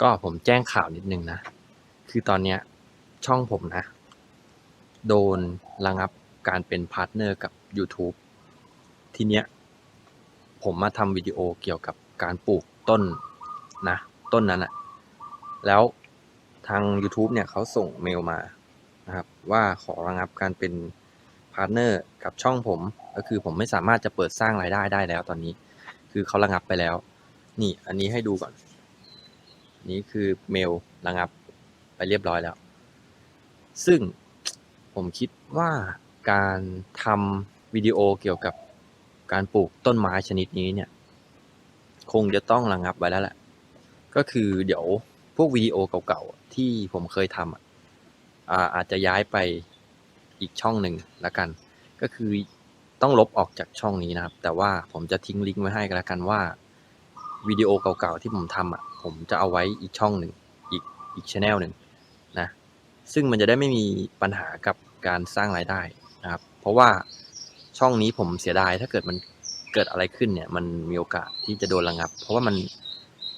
ก็ผมแจ้งข่าวนิดนึงนะ คือตอนเนี้ยช่องผมนะ โดนระงับการเป็นพาร์ทเนอร์กับ YouTube ทีเนี้ยผมมาทำวิดีโอเกี่ยวกับการปลูกต้นนะ ต้นนั้นอะแล้วทาง YouTube เนี่ยเขาส่งเมลมานะครับ ว่าขอระงับการเป็นพาร์ทเนอร์กับช่องผม ก็คือผมไม่สามารถจะเปิดสร้างรายได้ได้แล้วตอนนี้ คือเขาระงับไปแล้ว นี่อันนี้ให้ดูก่อน นี่คือเมลระงับไปเรียบร้อยแล้ว ซึ่งผมคิดว่าการทำวิดีโอเกี่ยวกับการปลูกต้นไม้ชนิดนี้เนี่ย คงจะต้องระงับไว้แล้วแหละ ก็คือเดี๋ยวพวกวิดีโอเก่าๆที่ผมเคยทำอะอ่าอาจจะย้ายไปอีกช่องหนึ่งละกัน ก็คือต้องลบออกจากช่องนี้นะครับ แต่ว่าผมจะทิ้งลิงก์ไว้ให้กันละกันว่า วิดีโอเก่าๆที่ผมทำอะผมจะเอาไว้อีกช่องหนึ่งอีกอีกช anel หนึ่งนะซึ่งมันจะได้ไม่มีปัญหากับการสร้างรายได้นะครับ เพราะว่าช่องนี้ผมเสียดายถ้าเกิดมันเกิดอะไรขึ้นเนี่ยมันมีโอกาสที่จะโดนระงับ เพราะว่ามัน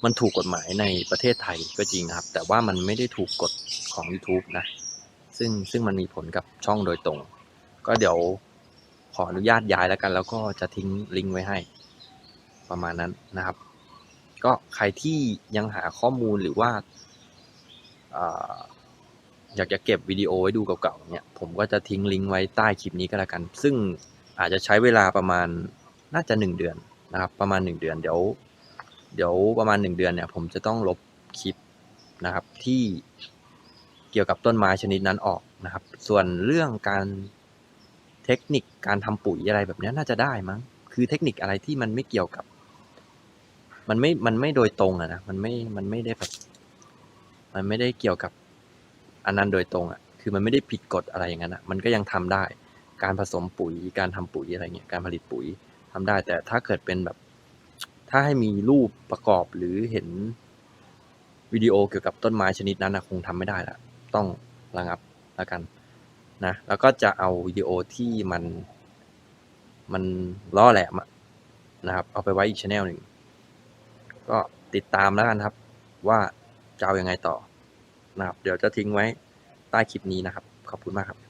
มันถูกกฎหมายในประเทศไทยก็จริงนะครับ แต่ว่ามันไม่ได้ถูกกฎของ YouTube นะ ซึ่งซึ่งมันมีผลกับช่องโดยตรง ก็เดี๋ยวขออนุญาตย้ายแล้วกัน แล้วก็จะทิ้งลิงก์ไว้ให้ ประมาณนั้นนะครับ ก็ใครที่ยังหาข้อมูลหรือว่าอยากจะเก็บวิดีโอไว้ดูเก่าๆเนี่ยผมก็จะทิ้งลิงก์ไว้ใต้คลิปนี้ก็แล้วกัน ซึ่งอาจจะใช้เวลาประมาณน่าจะหนึ่งเดือนนะครับประมาณหนึ่งเดือนเดี๋ยวเดี๋ยวประมาณหนึ่งเดือนเนี่ยผมจะต้องลบคลิปนะครับที่เกี่ยวกับต้นไม้ชนิดนั้นออกนะครับ ส่วนเรื่องการเทคนิคการทำปุ๋ยอะไรแบบนี้น่าจะได้มั้ง คือเทคนิคอะไรที่มันไม่เกี่ยวกับ มันไม่ มันไม่โดยตรงอะนะ มันไม่ มันไม่ได้แบบ มันไม่ได้เกี่ยวกับอันนั้นโดยตรงอะคือมันไม่ได้ผิดกฎอะไรอย่างนั้นอะมันก็ยังทำได้ การผสมปุ๋ย การทำปุ๋ยอะไรเงี้ย การผลิตปุ๋ยทำได้ แต่ถ้าเกิดเป็นแบบ ถ้าให้มีรูปประกอบหรือเห็นวิดีโอเกี่ยวกับต้นไม้ชนิดนั้นนะคงทำไม่ได้ละ ต้องระงับแล้วกันนะ แล้วก็จะเอาวิดีโอที่มันมันล่อแหลมะนะครับ เอาไปไว้อีกช anel หนึ่ง ก็ติดตามแล้วกันครับ ว่าจะเอาอยังไงต่อนะครับ เดี๋ยวจะทิ้งไว้ใต้คลิปนี้นะครับ ขอบคุณมากครับ